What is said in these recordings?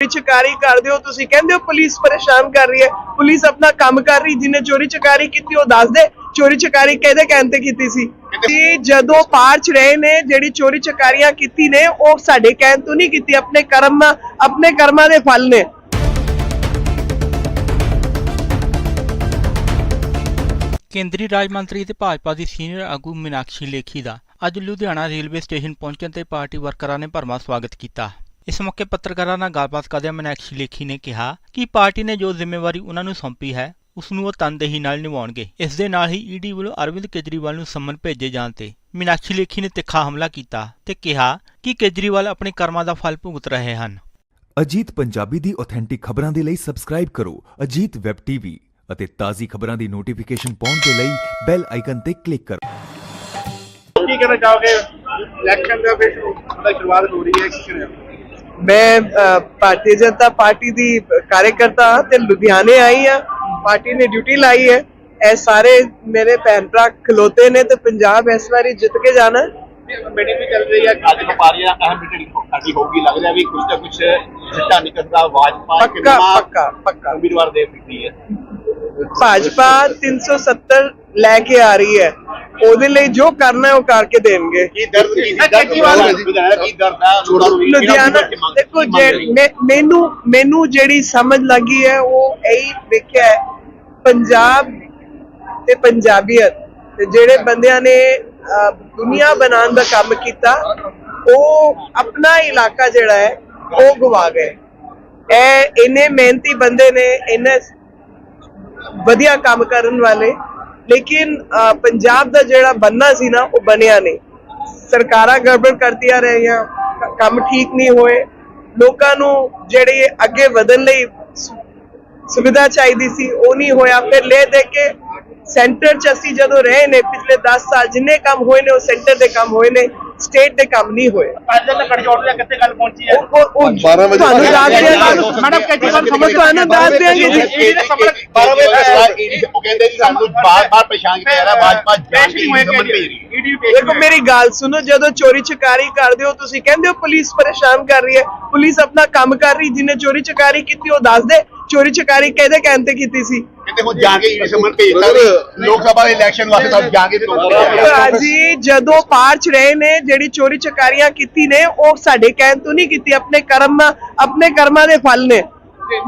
ਚੋਰੀ ਚਕਾਰੀ ਕਰਦੇ ਹੋ, ਤੁਸੀਂ ਕਹਿੰਦੇ ਹੋ ਪੁਲਿਸ ਪਰੇਸ਼ਾਨ ਕਰ ਰਹੀ ਹੈ। ਪੁਲਿਸ ਆਪਣਾ ਕੰਮ ਕਰ ਰਹੀ, ਜਿਹਨੇ ਚੋਰੀ ਚਕਾਰੀ ਕੀਤੀ, ਉਹ ਦੱਸ ਦੇ ਚੋਰੀ ਚਕਾਰੀ ਕਿਹਦੇ ਕਹਿਣ ਤੇ ਕੀਤੀ ਸੀ? ਕਿ ਜਦੋਂ ਪਾਰਚ ਰਹੇ ਨੇ, ਜਿਹੜੀ ਚੋਰੀ ਚਕਾਰੀਆਂ ਕੀਤੀ ਨੇ, ਉਹ ਸਾਡੇ ਕਹਿਣ ਤੋਂ ਨਹੀਂ ਕੀਤੀ, ਆਪਣੇ ਕਰਮ, ਆਪਣੇ ਕਰਮਾਂ ਦੇ ਫਲ ਨੇ। ਕੇਂਦਰੀ ਰਾਜ ਮੰਤਰੀ ਤੇ ਭਾਜਪਾ ਦੀ ਸੀਨੀਅਰ ਆਗੂ ਮੀਨਾਕਸ਼ੀ ਲੇਖੀ ਦਾ ਅੱਜ ਲੁਧਿਆਣਾ ਰੇਲਵੇ ਸਟੇਸ਼ਨ ਪਹੁੰਚਣ ਤੇ ਪਾਰਟੀ ਵਰਕਰਾਂ ਨੇ ਭਰਮਾ ਸਵਾਗਤ ਕੀਤਾ। ਇਸ ਮੌਕੇ ਪੱਤਰਕਾਰਾਂ ਨਾਲ ਗੱਲਬਾਤ ਕਰਦਿਆਂ ਮੀਨਾਕਸ਼ੀ ਲੇਖੀ ਨੇ ਕਿਹਾ ਕਿ ਪਾਰਟੀ ਨੇ ਜੋ ਜ਼ਿੰਮੇਵਾਰੀ ਉਹਨਾਂ ਨੂੰ ਸੌਂਪੀ ਹੈ ਉਸ ਨੂੰ ਉਹ ਤਨਦੇਹੀ ਨਾਲ ਨਿਭਾਉਣਗੇ। ਇਸ ਦੇ ਨਾਲ ਹੀ ਈਡੀ ਵੱਲੋਂ ਅਰਵਿੰਦ ਕੇਜਰੀਵਾਲ ਨੂੰ ਸੰਮਨ ਭੇਜੇ ਜਾਣ ਤੇ ਮੀਨਾਕਸ਼ੀ ਲੇਖੀ ਨੇ ਤਿੱਖਾ ਹਮਲਾ ਕੀਤਾ ਤੇ ਕਿਹਾ ਕਿ ਕੇਜਰੀਵਾਲ ਆਪਣੇ ਕਰਮਾਂ ਦਾ ਫਲ ਭੁਗਤ ਰਹੇ ਹਨ। ਅਜੀਤ ਪੰਜਾਬੀ ਦੀ ਆਥੈਂਟਿਕ ਖਬਰਾਂ ਦੇ ਲਈ ਸਬਸਕ੍ਰਾਈਬ ਕਰੋ ਅਜੀਤ ਵੈਬ ਟੀਵੀ ਅਤੇ ਤਾਜ਼ੀ ਖਬਰਾਂ ਦੀ ਨੋਟੀਫਿਕੇਸ਼ਨ ਪਾਉਣ ਦੇ ਲਈ ਬੈਲ ਆਈਕਨ ਤੇ ਕਲਿੱਕ ਕਰੋ। ਕੀ ਕਹਿਣਾ ਚਾਹੋਗੇ? ਇਲੈਕਸ਼ਨ ਦਾ ਫਿਰ ਸ਼ੁਰੂਆਤ ਹੋ ਰਹੀ ਹੈ ਕੀ ਕਹਿਣਾ ਮੈਂ ਭਾਰਤੀ ਜਨਤਾ ਪਾਰਟੀ ਦੀ ਕਾਰਜਕਰਤਾ ਹਾਂ ਤੇ ਲੁਧਿਆਣੇ ਆਈ ਆ ਪਾਰਟੀ ਨੇ ਡਿਊਟੀ ਲਾਈ ਹੈ। ਇਹ ਸਾਰੇ ਮੇਰੇ ਭੈਣ ਭਰਾ ਖਲੋਤੇ ਨੇ ਤੇ ਪੰਜਾਬ ਇਸ ਵਾਰੀ ਜਿੱਤ ਕੇ ਜਾਣਾ। ਮੀਟਿੰਗ ਵੀ ਚੱਲ ਰਹੀ ਹੈ। ਅੱਜ ਵਪਾਰੀਆਂ ਅਹਿਮ ਮੀਟਿੰਗ ਸਾਡੀ ਹੋਊਗੀ। ਲੱਗ ਰਿਹਾ ਵੀ ਕੁਝ ਨਾ ਕੁਝ ਸਿੱਟਾ ਨਿਕਲਦਾ ਭਾਜਪਾ ਪੱਕਾ ਪੱਕਾ ਪੱਕਾ। ਉਮੀਦਵਾਰ ਦੇ ਦਿੱਤੀ ਹੈ। ਭਾਜਪਾ 370 ਲੈ ਕੇ ਆ ਰਹੀ ਹੈ। ਉਹਦੇ ਲਈ ਜੋ ਕਰਨਾ ਹੈ ਉਹ ਕਰਕੇ ਦੇਣਗੇ। ਕੀ ਦਰਦ ਕੀ ਕੇਜਰੀਵਾਲ ਕੀ ਦਰਦ ਹੈ ਲੁਧਿਆਣਾ ਦੇਖੋ ਜੇ- ਮੈਨੂੰ ਮੈਨੂੰ ਜਿਹੜੀ ਸਮਝ ਲੱਗੀ ਹੈ ਉਹ ਇਹੀ ਦੇਖਿਆ ਹੈ ਪੰਜਾਬ ਤੇ ਪੰਜਾਬੀਅਤ ਤੇ ਜਿਹੜੇ ਬੰਦਿਆਂ ਨੇ ਦੁਨੀਆ ਬਣਾਉਣ ਦਾ ਕੰਮ ਕੀਤਾ ਉਹ ਆਪਣਾ ਇਲਾਕਾ ਜਿਹੜਾ ਹੈ ਉਹ ਗਵਾ ਗਏ। ਇਹ ਇੰਨੇ ਮਿਹਨਤੀ ਬੰਦੇ ਨੇ ਇੰਨੇ ਵਧੀਆ ਕੰਮ ਕਰਨ ਵਾਲੇ ਲੇਕਿਨ ਪੰਜਾਬ ਦਾ ਜਿਹੜਾ ਬੰਨਾ ਸੀ ਨਾ, ਉਹ ਬਣਿਆ ਨਹੀਂ। ਸਰਕਾਰਾਂ ਗੜਬੜ ਕਰਦੀਆਂ ਰਹੀਆਂ ਕੰਮ ਠੀਕ ਨਹੀਂ ਹੋਏ। ਲੋਕਾਂ ਨੂੰ ਜਿਹੜੇ ਅੱਗੇ ਵਧਣ ਲਈ ਸੁਵਿਧਾ ਚਾਹੀਦੀ ਸੀ, ਉਹ ਨਹੀਂ ਹੋਇਆ। ਫਿਰ ਲੈ ਦੇ ਕੇ ਸੈਂਟਰ ਚ ਅਸੀਂ ਜਦੋਂ ਰਹੇ ਨੇ, ਪਿਛਲੇ 10 ਸਾਲ ਜਿੰਨੇ ਕੰਮ ਹੋਏ ਨੇ, ਉਹ ਸੈਂਟਰ ਦੇ ਕੰਮ ਹੋਏ ਨੇ। ਸਟੇਟ ਦੇ ਕੰਮ ਨਹੀਂ ਹੋਏ। ਅੱਜ ਤੱਕ ਕੜਜੋੜ ਦੇ ਕਿੱਥੇ ਗੱਲ ਪਹੁੰਚੀ ਹੈ? ਉਹ- ਉਹ- ਉਹ ਤੁਹਾਨੂੰ ਦੱਸ ਦਿਆਂਗੇ। ਮੈਡਮ ਕੇਜਰੀਵਾਲ ਸਮਝ ਤੁਹਾਨੂੰ ਦੱਸ ਦਿਆਂਗੇ ਜੀ। ਈਡੀ ਦੇ ਸਾਹਮਣੇ 12 ਵਜੇ ਤੱਕ ਈਡੀ ਉਹ ਕਹਿੰਦੇ ਕਿ ਸਾਨੂੰ ਬਾਰ-ਬਾਰ ਪਰੇਸ਼ਾਨ ਕੀਤਾ ਜਾ ਰਿਹਾ ਭਾਜਪਾ ਜਾਣ ਕੇ ਈਡੀ ਸਮਝ ਭੇਜ ਰਹੀ ਹੈ ਈਡੀ ਦੇਖੋ ਮੇਰੀ ਗੱਲ ਸੁਣੋ ਜਦੋਂ ਚੋਰੀ ਚਕਾਰੀ ਕਰਦੇ ਹੋ ਤੁਸੀਂ ਕਹਿੰਦੇ ਹੋ ਪੁਲਿਸ ਪਰੇਸ਼ਾਨ ਕਰ ਰਹੀ ਹੈ। ਪੁਲਿਸ ਆਪਣਾ ਕੰਮ ਕਰ ਰਹੀ ਜਿਹਨੇ ਚੋਰੀ ਚਕਾਰੀ ਕੀਤੀ ਉਹ ਦੱਸ ਦੇ। ਚੋਰੀ ਚਕਾਰੀ ਕਿਹਦੇ ਕਹਿਣ ਤੇ ਕੀਤੀ ਸੀ? ਕਹਿੰਦੇ ਹੁਣ ਜਾ ਕੇ ਈਡੀ ਸਮਝ ਭੇਜਤਾ ਲੋਕ ਸਭਾ ਦੇ ਇਲੈਕਸ਼ਨ ਵਾਸਤੇ ਤਾਂ ਜਾ ਕੇ ਜੀ ਜਦੋਂ ਪਾਰਚ ਰਹੇ ਨੇ ਜਿਹੜੀ ਚੋਰੀ ਚਕਾਰੀਆਂ ਕੀਤੀ ਨੇ ਉਹ ਸਾਡੇ ਕਹਿਣ ਤੋਂ ਨਹੀਂ ਕੀਤੀ ਆਪਣੇ ਕਰਮ ਆਪਣੇ ਕਰਮਾਂ ਦੇ ਫਲ ਨੇ।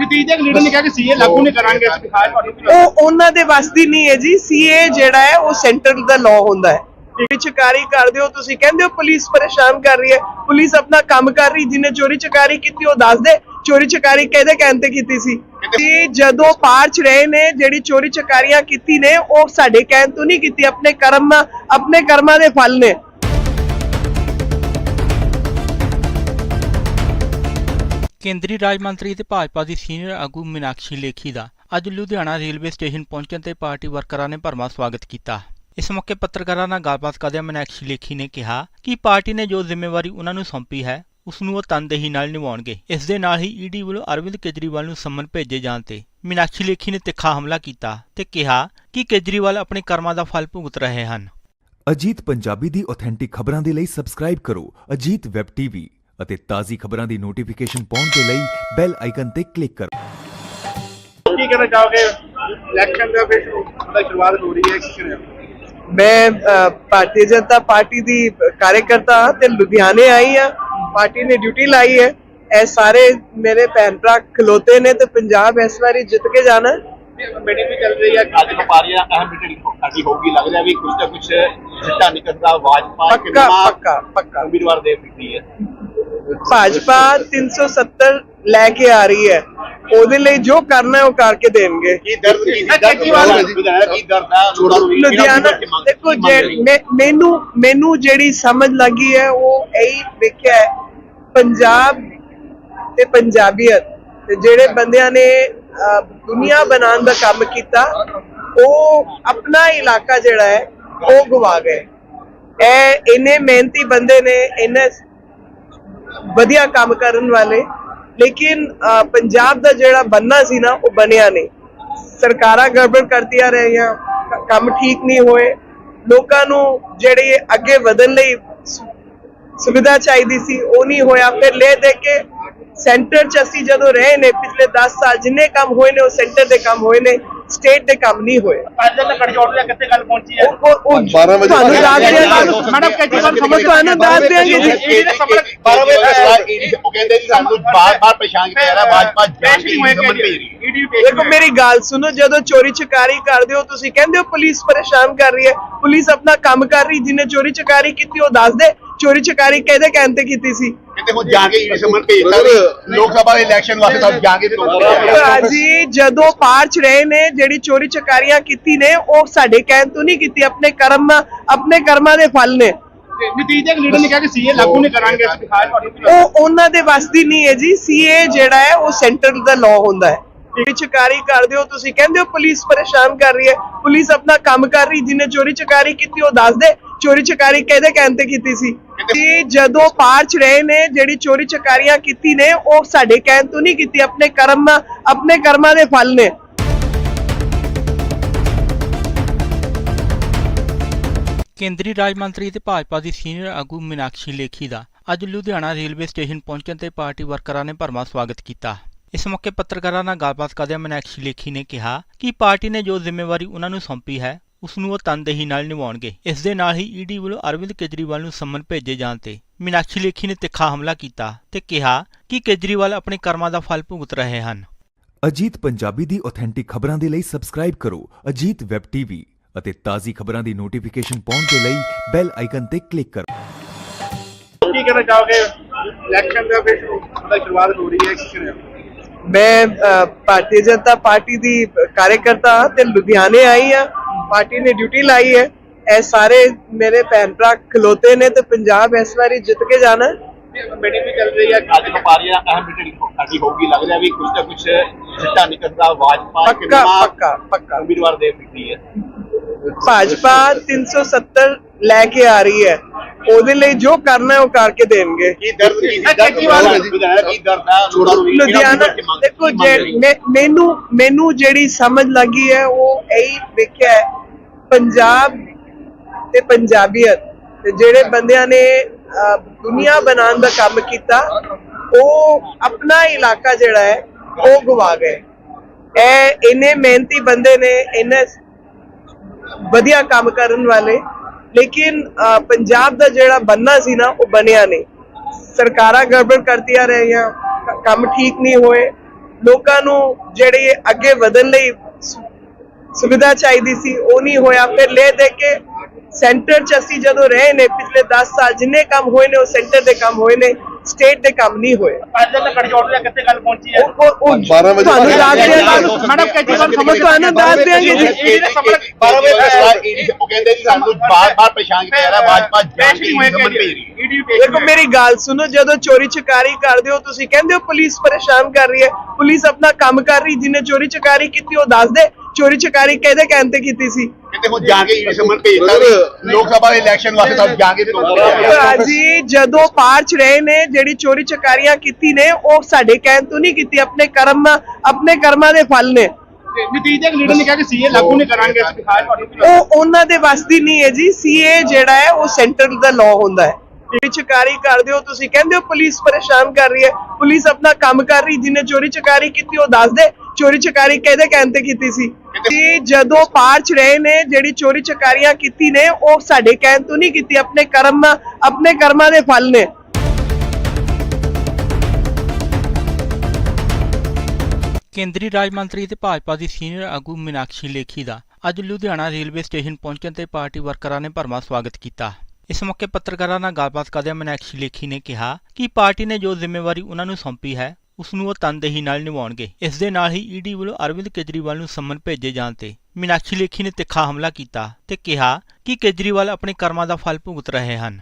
ਨਤੀਜੇ ਲੀਡਰ ਨੇ ਕਿਹਾ ਕਿ ਸੀਏ ਲਾਗੂ ਨਹੀਂ ਕਰਾਂਗੇ ਅਸੀਂ ਦਿਖਾਇਆ ਤੁਹਾਨੂੰ ਉਹ ਉਹਨਾਂ ਦੇ ਵੱਸ ਦੀ ਨਹੀਂ ਹੈ ਜੀ। ਸੀਏ ਜਿਹੜਾ ਹੈ ਉਹ ਸੈਂਟਰ ਦਾ ਲਾਅ ਹੁੰਦਾ ਹੈ। ਚੋਰੀ ਚਕਾਰੀ ਕਰਦੇ ਹੋ ਤੁਸੀਂ ਕਹਿੰਦੇ ਹੋ ਪੁਲਿਸ ਪਰੇਸ਼ਾਨ ਕਰ ਰਹੀ ਹੈ। ਪੁਲਿਸ ਆਪਣਾ ਕੰਮ ਕਰ ਰਹੀ ਜਿਹਨੇ ਚੋਰੀ ਚਕਾਰੀ ਕੀਤੀ ਉਹ ਦੱਸ ਦੇ। ਚੋਰੀ ਚਕਾਰੀ ਕਿਹਦੇ ਕਹਿਣ ਤੇ ਕੀਤੀ ਸੀ? ਕਿ ਜਦੋਂ ਪਾਰਚ ਰਹੇ ਨੇ, ਜਿਹੜੀ ਚੋਰੀ ਚਕਾਰੀਆਂ ਕੀਤੀ ਨੇ, ਉਹ ਸਾਡੇ ਕਹਿਣ ਤੋਂ ਨਹੀਂ ਕੀਤੀ, ਆਪਣੇ ਕਰਮ, ਆਪਣੇ ਕਰਮਾਂ ਦੇ ਫਲ ਨੇ। ਕੇਂਦਰੀ ਰਾਜ ਮੰਤਰੀ ਤੇ ਭਾਜਪਾ ਦੀ ਸੀਨੀਅਰ ਆਗੂ ਮੀਨਾਕਸ਼ੀ ਲੇਖੀ ਦਾ ਅੱਜ ਲੁਧਿਆਣਾ ਰੇਲਵੇ ਸਟੇਸ਼ਨ ਪਹੁੰਚਣ ਤੇ ਪਾਰਟੀ ਵਰਕਰਾਂ ਨੇ ਭਰਮਾ ਸਵਾਗਤ ਕੀਤਾ। ਇਸ ਮੌਕੇ ਪੱਤਰਕਾਰਾਂ ਨਾਲ ਗੱਲਬਾਤ ਕਰਦਿਆਂ ਮੀਨਾਕਸ਼ੀ ਲੇਖੀ ਨੇ ਕਿਹਾ ਕਿ ਪਾਰਟੀ ਨੇ ਜੋ ਜ਼ਿੰਮੇਵਾਰੀ ਉਹਨਾਂ ਨੂੰ ਸੌਂਪੀ ਹੈ ਉਸ ਨੂੰ ਉਹ ਤਨਦੇਹੀ ਨਾਲ ਨਿਭਾਉਣਗੇ ਇਸ ਦੇ ਨਾਲ ਹੀ ਈਡੀ ਵੱਲੋਂ ਅਰਵਿੰਦ ਕੇਜਰੀਵਾਲ ਨੂੰ ਸੰਮਨ ਭੇਜੇ ਜਾਣ ਤੇ ਮੀਨਾਕਸ਼ੀ ਲੇਖੀ ਨੇ ਤਿੱਖਾ ਹਮਲਾ ਕੀਤਾ ਤੇ ਕਿਹਾ ਕਿ ਕੇਜਰੀਵਾਲ ਆਪਣੇ ਕਰਮਾਂ ਦਾ ਫਲ ਭੁਗਤ ਰਹੇ ਹਨ। ਅਜੀਤ ਪੰਜਾਬੀ ਦੀ ਆਥੈਂਟਿਕ ਖਬਰਾਂ ਦੇ ਲਈ ਸਬਸਕ੍ਰਾਈਬ ਕਰੋ ਅਜੀਤ ਵੈਬ ਟੀਵੀ ਅਤੇ ਤਾਜ਼ੀ ਖਬਰਾਂ ਦੀ ਨੋਟੀਫਿਕੇਸ਼ਨ ਪਾਉਣ ਦੇ ਲਈ ਬੈਲ ਆਈਕਨ ਤੇ ਕਲਿੱਕ ਕਰੋ। ਕੀ ਕਹਿਣਾ ਚਾਹੋਗੇ? ਇਲੈਕਸ਼ਨ ਦਾ ਫਿਰ ਦਾ ਸ਼ੁਰੂਆਤ ਹੋ ਰਹੀ ਹੈ ਕੀ ਕਹਿਣਾ ਮੈਂ ਭਾਰਤੀ ਜਨਤਾ ਪਾਰਟੀ ਦੀ ਕਾਰਜਕਰਤਾ ਹਾਂ ਤੇ ਲੁਧਿਆਣੇ ਆਈ ਆ ਪਾਰਟੀ ਨੇ ਡਿਊਟੀ ਲਾਈ ਹੈ। ਇਹ ਸਾਰੇ ਮੇਰੇ ਭੈਣ ਭਰਾ ਖਲੋਤੇ ਨੇ ਤੇ ਪੰਜਾਬ ਇਸ ਵਾਰੀ ਜਿੱਤ ਕੇ ਜਾਣਾ। ਮੀਟਿੰਗ ਵੀ ਚੱਲ ਰਹੀ ਹੈ। ਅੱਜ ਵਪਾਰੀਆਂ ਅਹਿਮ ਮੀਟਿੰਗ ਸਾਡੀ ਹੋਊਗੀ। ਲੱਗ ਰਿਹਾ ਵੀ ਕੁਝ ਨਾ ਕੁਝ ਸਿੱਟਾ ਨਿਕਲਦਾ। ਭਾਜਪਾ ਪੱਕਾ ਪੱਕਾ ਪੱਕਾ। ਉਮੀਦਵਾਰ ਦੇ ਦਿੱਤੀ ਹੈ। ਭਾਜਪਾ 370 ਲੈ ਕੇ ਆ ਰਹੀ ਹੈ। ਉਹਦੇ ਲਈ ਜੋ ਕਰਨਾ ਹੈ ਉਹ ਕਰਕੇ ਦੇਣਗੇ। ਕੀ ਦਰਦ ਕੀ ਦਰਦ ਲੁਧਿਆਣਾ ਦੇਖੋ ਮੈਨੂੰ ਮੈਨੂੰ ਜਿਹੜੀ ਸਮਝ ਲੱਗੀ ਹੈ ਉਹ ਇਹੀ ਦੇਖਿਆ ਹੈ ਪੰਜਾਬ ਤੇ ਪੰਜਾਬੀਅਤ ਤੇ ਜਿਹੜੇ ਬੰਦਿਆਂ ਨੇ ਦੁਨੀਆ ਬਣਾਉਣ ਦਾ ਕੰਮ ਕੀਤਾ ਉਹ ਆਪਣਾ ਇਲਾਕਾ ਜਿਹੜਾ ਹੈ ਉਹ ਗਵਾ ਗਏ। ਇਹ ਇੰਨੇ ਮਿਹਨਤੀ ਬੰਦੇ ਨੇ ਇੰਨੇ ਵਧੀਆ ਕੰਮ ਕਰਨ ਵਾਲੇ ਲੇਕਿਨ ਪੰਜਾਬ ਦਾ ਜਿਹੜਾ ਬੰਨਾ ਸੀ ਨਾ ਉਹ ਬਣਿਆ ਨਹੀਂ ਸਰਕਾਰਾਂ ਗੜਬੜ ਕਰਦੀਆਂ ਰਹੀਆਂ ਕੰਮ ਠੀਕ ਨਹੀਂ ਹੋਏ ਲੋਕਾਂ ਨੂੰ ਜਿਹੜੇ ਅੱਗੇ ਵਧਣ ਲਈ ਸੁਵਿਧਾ ਚਾਹੀਦੀ ਸੀ ਉਹ ਨਹੀਂ ਹੋਇਆ ਫਿਰ ਲੈ ਦੇ ਕੇ ਸੈਂਟਰ 'ਚ ਅਸੀਂ ਜਦੋਂ ਰਹੇ ਨੇ ਪਿਛਲੇ 10 ਸਾਲ ਜਿੰਨੇ ਕੰਮ ਹੋਏ ਨੇ ਉਹ ਸੈਂਟਰ ਦੇ ਕੰਮ ਹੋਏ ਨੇ ਸਟੇਟ ਦੇ ਕੰਮ ਨਹੀਂ ਹੋਏ ਅੱਜ ਤੱਕ ਕਿੱਥੇ ਗੱਲ ਪਹੁੰਚੀ ਹੈ ਉਹ ਉਹ- ਉਹ 12 ਵਜੇ ਤੁਹਾਨੂੰ ਦੱਸ ਦਿਆਂਗੇ ਮੈਡਮ ਕੇਜਰੀਵਾਲ ਸਮਝ ਤੁਹਾਨੂੰ ਦੱਸ ਦਿਆਂਗੇ ਜੀ ਈਡੀ ਦੇ ਸਾਹਮਣੇ 12 ਵਜੇ ਫੈਸਲਾ ਈਡੀ ਉਹ ਕਹਿੰਦੇ ਜੀ ਸਾਨੂੰ ਬਾਰ-ਬਾਰ ਪਰੇਸ਼ਾਨ ਕੀਤਾ ਜਾ ਰਿਹਾ ਭਾਜਪਾ ਨਹੀਂ ਪਈ ਰਹੀ ਈਡੀ ਦੇਖੋ ਮੇਰੀ ਗੱਲ ਸੁਣੋ ਜਦੋਂ ਚੋਰੀ ਚਕਾਰੀ ਕਰਦੇ ਹੋ ਤੁਸੀਂ ਕਹਿੰਦੇ ਹੋ ਪੁਲਿਸ ਪਰੇਸ਼ਾਨ ਕਰ ਰਹੀ ਹੈ ਪੁਲਿਸ ਆਪਣਾ ਕੰਮ ਕਰ ਰਹੀ ਜਿਹਨੇ ਚੋਰੀ ਚਕਾਰੀ ਕੀਤੀ ਉਹ ਦੱਸ ਦੇ ਚੋਰੀ ਚਕਾਰੀ ਕਿਹਦੇ ਕਹਿਣ ਤੇ ਕੀਤੀ ਸੀ? ਕਿਤੇ ਹੁਣ ਜਾ ਕੇ ਈਡੀ ਸਮਝ ਭੇਜਦਾ ਲੋਕ ਸਭਾ ਦੇ ਇਲੈਕਸ਼ਨ ਵਾਸਤੇ ਤਾਂ ਜਾ ਕੇ ਜੀ ਜਦੋਂ ਪਾਰ ਚ ਰਹੇ ਨੇ ਜਿਹੜੀ ਚੋਰੀ ਚਕਾਰੀਆਂ ਕੀਤੀ ਨੇ ਉਹ ਸਾਡੇ ਕਹਿਣ ਤੋਂ ਨਹੀਂ ਕੀਤੀ ਆਪਣੇ ਕਰਮ ਆਪਣੇ ਕਰਮਾਂ ਦੇ ਫਲ ਨੇ। ਨਤੀਜੇ ਲੀਡਰ ਨੇ ਕਿਹਾ ਕਿ ਸੀਏ ਲਾਗੂ ਨਹੀਂ ਕਰਾਂਗੇ ਉਹ ਉਹਨਾਂ ਦੇ ਵੱਸ ਦੀ ਨਹੀਂ ਹੈ ਜੀ। ਸੀਏ ਜਿਹੜਾ ਹੈ ਉਹ ਸੈਂਟਰ ਦਾ ਲਾਅ ਹੁੰਦਾ ਹੈ। ਚੋਰੀ ਚਕਾਰੀ ਕਰਦੇ ਹੋ ਤੁਸੀਂ ਕਹਿੰਦੇ ਹੋ ਪੁਲਿਸ ਪਰੇਸ਼ਾਨ ਕਰ ਰਹੀ ਹੈ। ਪੁਲਿਸ ਆਪਣਾ ਕੰਮ ਕਰ ਰਹੀ ਜਿਹਨੇ ਚੋਰੀ ਚਕਾਰੀ ਕੀਤੀ ਉਹ ਦੱਸ ਦੇ। ਚੋਰੀ ਚਕਾਰੀ ਕਿਹਦੇ ਕਹਿਣ ਤੇ ਕੀਤੀ ਸੀ? ਜੀ ਜਦੋਂ ਪਾਰ ਚ ਰਹੇ ਨੇ ਜਿਹੜੀ ਚੋਰੀ ਚਕਾਰੀਆਂ ਕੀਤੀ ਨੇ ਉਹ ਸਾਡੇ ਕਹਿਣ ਤੋਂ ਨਹੀਂ ਕੀਤੀ ਆਪਣੇ ਕਰਮ ਆਪਣੇ ਕਰਮਾਂ ਦੇ ਫਲ ਨੇ। ਕੇਂਦਰੀ ਰਾਜ ਮੰਤਰੀ ਤੇ ਭਾਜਪਾ ਦੀ ਸੀਨੀਅਰ ਆਗੂ ਮੀਨਾਕਸ਼ੀ ਲੇਖੀ ਦਾ ਅੱਜ ਲੁਧਿਆਣਾ ਰੇਲਵੇ ਸਟੇਸ਼ਨ ਪਹੁੰਚਣ ਤੇ ਪਾਰਟੀ ਵਰਕਰਾਂ ਨੇ ਭਰਵਾਂ ਸਵਾਗਤ ਕੀਤਾ। ਇਸ ਮੌਕੇ ਪੱਤਰਕਾਰਾਂ ਨਾਲ ਗੱਲਬਾਤ ਕਰਦਿਆਂ ਮੀਨਾਕਸ਼ੀ ਲੇਖੀ ਨੇ ਕਿਹਾ ਕਿ ਪਾਰਟੀ ਨੇ ਜੋ ਜ਼ਿੰਮੇਵਾਰੀ ਉਹਨਾਂ ਨੂੰ ਸੌਂਪੀ ਹੈ, ਉਸ ਨੂੰ ਉਹ ਤਨਦੇਹੀ ਨਾਲ ਨਿਭਾਉਣਗੇ। ਇਸ ਦੇ ਨਾਲ ਹੀ ਈਡੀ ਵੱਲੋਂ ਅਰਵਿੰਦ ਕੇਜਰੀਵਾਲ ਨੂੰ ਸੰਮਨ ਭੇਜੇ ਜਾਣ ਤੇ ਮੀਨਾਕਸ਼ੀ ਲੇਖੀ ਨੇ ਤਿੱਖਾ ਹਮਲਾ ਕੀਤਾ ਤੇ ਕਿਹਾ ਕਿ ਕੇਜਰੀਵਾਲ ਆਪਣੇ ਕਰਮਾਂ ਦਾ ਫਲ ਭੁਗਤ ਰਹੇ ਹਨ। ਅਜੀਤ ਪੰਜਾਬੀ ਦੀ ਆਥੈਂਟਿਕ ਖਬਰਾਂ ਦੇ ਲਈ ਸਬਸਕ੍ਰਾਈਬ ਕਰੋ ਅਜੀਤ ਵੈਬ ਟੀਵੀ। ਅਤੇ ਤਾਜ਼ੀ ਖਬਰਾਂ ਦੀ ਨੋਟੀਫਿਕੇਸ਼ਨ ਪਾਉਣ ਦੇ ਲਈ ਬੈਲ ਆਈਕਨ ਤੇ ਕਲਿੱਕ ਕਰੋ। ਕੀ ਕਹਿਣਾ ਚਾਹੋਗੇ? ਇਲੈਕਸ਼ਨ ਦਾ ਫਿਰ ਸ਼ੁਰੂਆਤ ਹੋ ਰਹੀ ਹੈ ਕੀ ਕਹਿਣਾ ਮੈਂ ਭਾਰਤੀ ਜਨਤਾ ਪਾਰਟੀ ਦੀ ਕਾਰਜਕਰਤਾ ਹਾਂ ਤੇ ਲੁਧਿਆਣੇ ਆਈ ਆ ਪਾਰਟੀ ਨੇ ਡਿਊਟੀ ਲਾਈ ਹੈ। ਇਹ ਸਾਰੇ ਮੇਰੇ ਭੈਣ ਭਰਾ ਖਲੋਤੇ ਨੇ ਤੇ ਪੰਜਾਬ ਇਸ ਵਾਰੀ ਜਿੱਤ ਕੇ ਜਾਣਾ। ਮੀਟਿੰਗ ਵੀ ਚੱਲ ਰਹੀ ਹੈ ਅੱਜ ਵਪਾਰੀਆਂ ਅਹਿਮ ਮੀਟਿੰਗ ਸਾਡੀ ਹੋਊਗੀ ਲੱਗ ਰਿਹਾ ਵੀ ਕੁਝ ਨਾ ਕੁਝ ਸਿੱਟਾ ਨਿਕਲਦਾ ਭਾਜਪਾ ਪੱਕਾ ਪੱਕਾ ਪੱਕਾ। ਉਮੀਦਵਾਰ ਦੇ ਫਿੱਟੀ ਹੈ। ਭਾਜਪਾ 370 ਲੈ ਕੇ ਆ ਰਹੀ ਹੈ। ਉਹਦੇ ਲਈ ਜੋ ਕਰਨਾ ਹੈ ਉਹ ਕਰਕੇ ਦੇਣਗੇ। ਕੀ ਦਰਦ ਕੀ ਵਿਧਾਇਕ ਕੀ ਦਰਦ ਹੈ? ਲੁਧਿਆਣਾ ਦੇਖੋ ਮੈਨੂੰ ਮੈਨੂੰ ਜਿਹੜੀ ਸਮਝ ਲੱਗੀ ਹੈ ਉਹ ਇਹੀ ਵੇਖਿਆ ਹੈ ਪੰਜਾਬ ਤੇ ਪੰਜਾਬੀਅਤ ਤੇ ਜਿਹੜੇ ਬੰਦਿਆਂ ਨੇ ਦੁਨੀਆ ਬਣਾਉਣ ਦਾ ਕੰਮ ਕੀਤਾ ਉਹ ਆਪਣਾ ਇਲਾਕਾ ਜਿਹੜਾ ਹੈ ਉਹ ਗਵਾ ਗਏ। ਇਹ ਇੰਨੇ ਮਿਹਨਤੀ ਬੰਦੇ ਨੇ ਇੰਨੇ ਵਧੀਆ ਕੰਮ ਕਰਨ ਵਾਲੇ। ਲੇਕਿਨ ਪੰਜਾਬ ਦਾ ਜਿਹੜਾ ਬੰਨਾ ਸੀ ਨਾ, ਉਹ ਬਣਿਆ ਨਹੀਂ। ਸਰਕਾਰਾਂ ਗੜਬੜ ਕਰਦੀਆਂ ਰਹੀਆਂ ਕੰਮ ਠੀਕ ਨਹੀਂ ਹੋਏ। ਲੋਕਾਂ ਨੂੰ ਜਿਹੜੇ ਅੱਗੇ ਵਧਣ ਲਈ ਸੁਵਿਧਾ ਚਾਹੀਦੀ ਸੀ, ਉਹ ਨਹੀਂ ਹੋਇਆ। ਫਿਰ ਲੈ ਦੇ ਕੇ ਸੈਂਟਰ 'ਚ ਅਸੀਂ ਜਦੋਂ ਰਹੇ ਨੇ, ਪਿਛਲੇ 10 ਸਾਲ ਜਿੰਨੇ ਕੰਮ ਹੋਏ ਨੇ, ਉਹ ਸੈਂਟਰ ਦੇ ਕੰਮ ਹੋਏ ਨੇ। ਸਟੇਟ ਦੇ ਕੰਮ ਨਹੀਂ ਹੋਏ। ਅੱਜ ਤੱਕ ਕੜਜੋੜ ਦੇ ਕਿੱਥੇ ਗੱਲ ਪਹੁੰਚੀ ਹੈ? ਉਹ ਉਹ- ਉਹ 12 ਵਜੇ ਤੁਹਾਨੂੰ ਦੱਸ ਦਿਆਂਗੇ ਮੈਡਮ ਕੇਜਰੀਵਾਲ ਸਮਝ ਤੁਹਾਨੂੰ ਦੱਸ ਦਿਆਂਗੇ ਜੀ। ਈਡੀ ਦੇ ਸਾਹਮਣੇ 12 ਵਜੇ ਫੈਸਲਾ ਈਡੀ ਉਹ ਕਹਿੰਦੇ ਜੀ ਸਾਨੂੰ ਬਾਰ-ਬਾਰ ਪਰੇਸ਼ਾਨ ਕੀਤਾ ਜਾ ਰਿਹਾ ਭਾਜਪਾ ਜਾਣ ਕੇ ਨਹੀਂ ਸਮਝ ਪਈ ਰਹੀ ਈਡੀ ਦੇਖੋ ਮੇਰੀ ਗੱਲ ਸੁਣੋ ਜਦੋਂ ਚੋਰੀ ਚਕਾਰੀ ਕਰਦੇ ਹੋ ਤੁਸੀਂ ਕਹਿੰਦੇ ਹੋ ਪੁਲਿਸ ਪਰੇਸ਼ਾਨ ਕਰ ਰਹੀ ਹੈ। ਪੁਲਿਸ ਆਪਣਾ ਕੰਮ ਕਰ ਰਹੀ ਜਿਹਨੇ ਚੋਰੀ ਚਕਾਰੀ ਕੀਤੀ ਉਹ ਦੱਸ ਦੇ। ਚੋਰੀ ਚਕਾਰੀ ਕਿਹਦੇ ਕਹਿਣ ਤੇ ਕੀਤੀ ਸੀ? ਕਿਤੇ ਹੁਣ ਜਾ ਕੇ ਈਡੀ ਸਮਝ ਭੇਜਦਾ ਵੀ ਲੋਕ ਸਭਾ ਦੇ ਇਲੈਕਸ਼ਨ ਵਾਸਤੇ ਤਾਂ ਜਾ ਕੇ ਭਰਾ ਜੀ ਜਦੋਂ ਪਾਰ ਚ ਰਹੇ ਨੇ ਜਿਹੜੀ ਚੋਰੀ ਚਕਾਰੀਆਂ ਕੀਤੀ ਨੇ ਉਹ ਸਾਡੇ ਕਹਿਣ ਤੋਂ ਨਹੀਂ ਕੀਤੀ ਆਪਣੇ ਕਰਮ ਆਪਣੇ ਕਰਮਾਂ ਦੇ ਫਲ ਨੇ। ਨਤੀਜੇ ਲੀਡਰ ਨੇ ਕਿਹਾ ਕਿ ਸੀਏ ਲਾਗੂ ਨਹੀਂ ਕਰਾਂਗੇ ਅਸੀਂ ਦਿਖਾਇਆ ਤੁਹਾਨੂੰ ਉਹ ਉਹਨਾਂ ਦੇ ਵੱਸ ਦੀ ਨਹੀਂ ਹੈ ਜੀ। ਸੀਏ ਜਿਹੜਾ ਹੈ ਉਹ ਸੈਂਟਰ ਦਾ ਲਾਅ ਹੁੰਦਾ ਹੈ। ਚੋਰੀ ਚਕਾਰੀ ਕਰਦੇ ਹੋ ਤੁਸੀਂ ਕਹਿੰਦੇ ਹੋ ਪੁਲਿਸ ਪਰੇਸ਼ਾਨ ਕਰ ਰਹੀ ਹੈ। ਪੁਲਿਸ ਆਪਣਾ ਕੰਮ ਕਰ ਰਹੀ ਜਿਹਨੇ ਚੋਰੀ ਚਕਾਰੀ ਕੀਤੀ ਉਹ ਦੱਸ ਦੇ। ਚੋਰੀ ਚਕਾਰੀ ਕਿਹਦੇ ਕਹਿਣ ਤੇ ਕੀਤੀ ਸੀ? ਜੀ ਜਦੋਂ ਪਾਰ ਚ ਰਹੇ ਨੇ, ਜਿਹੜੀ ਚੋਰੀ ਚਕਾਰੀਆਂ ਕੀਤੀ ਨੇ, ਉਹ ਸਾਡੇ ਕਹਿਣ ਤੋਂ ਨਹੀਂ ਕੀਤੀ, ਆਪਣੇ ਕਰਮ, ਆਪਣੇ ਕਰਮਾਂ ਦੇ ਫਲ ਨੇ। ਕੇਂਦਰੀ ਰਾਜ ਮੰਤਰੀ ਤੇ ਭਾਜਪਾ ਦੀ ਸੀਨੀਅਰ ਆਗੂ ਮੀਨਾਕਸ਼ੀ ਲੇਖੀ ਦਾ ਅੱਜ ਲੁਧਿਆਣਾ ਰੇਲਵੇ ਸਟੇਸ਼ਨ ਪਹੁੰਚਣ ਤੇ ਪਾਰਟੀ ਵਰਕਰਾਂ ਨੇ ਭਰਵਾਂ ਸਵਾਗਤ ਕੀਤਾ। ਇਸ ਮੌਕੇ ਪੱਤਰਕਾਰਾਂ ਨਾਲ ਗੱਲਬਾਤ ਕਰਦਿਆਂ ਮੀਨਾਕਸ਼ੀ ਲੇਖੀ ਨੇ ਕਿਹਾ ਕਿ ਪਾਰਟੀ ਨੇ ਜੋ ਜ਼ਿੰਮੇਵਾਰੀ ਉਹਨਾਂ ਨੂੰ ਸੌਂਪੀ ਹੈ ਉਸ ਨੂੰ ਉਹ ਤਨਦੇਹੀ ਨਾਲ ਨਿਭਾਉਣਗੇ। ਇਸ ਦੇ ਨਾਲ ਹੀ ਈਡੀ ਵੱਲੋਂ ਅਰਵਿੰਦ ਕੇਜਰੀਵਾਲ ਨੂੰ ਸੰਮਨ ਭੇਜੇ ਜਾਣ ਤੇ ਮੀਨਾਕਸ਼ੀ ਲੇਖੀ ਨੇ ਤਿੱਖਾ ਹਮਲਾ ਕੀਤਾ ਤੇ ਕਿਹਾ ਕਿ ਕੇਜਰੀਵਾਲ ਆਪਣੇ ਕਰਮਾਂ ਦਾ ਫਲ ਭੁਗਤ ਰਹੇ ਹਨ।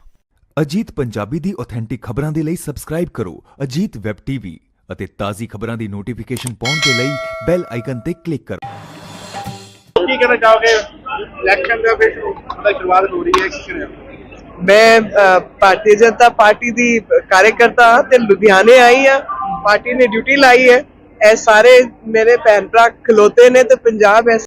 ਅਜੀਤ ਪੰਜਾਬੀ ਦੀ ਆਥੈਂਟਿਕ ਖਬਰਾਂ ਦੇ ਲਈ ਸਬਸਕ੍ਰਾਈਬ ਕਰੋ ਅਜੀਤ ਵੈਬ ਟੀਵੀ ਅਤੇ ਤਾਜ਼ੀ ਖਬਰਾਂ ਦੀ ਨੋਟੀਫਿਕੇਸ਼ਨ ਪਾਉਣ ਦੇ ਲਈ ਬੈਲ ਆਈਕਨ ਤੇ ਕਲਿੱਕ ਕਰੋ। ਕੀ ਕਹਿਣਾ ਚਾਹੋਗੇ? ਇਲੈਕਸ਼ਨ ਦਾ ਫਿਰ ਸ਼ੁਰੂਆਤ ਹੋ ਰਹੀ ਹੈ ਕੀ ਕਹਿਣਾ ਮੈਂ ਭਾਰਤੀ ਜਨਤਾ ਪਾਰਟੀ ਦੀ ਕਾਰਜਕਰਤਾ ਤੇ ਲੁਧਿਆਣੇ ਆਈ ਆ ਪਾਰਟੀ ਨੇ ਡਿਊਟੀ ਲਾਈ ਹੈ। ਇਹ ਸਾਰੇ ਮੇਰੇ ਭੈਣ ਭਰਾ ਖਲੋਤੇ ਨੇ ਤੇ ਪੰਜਾਬ ਇਸ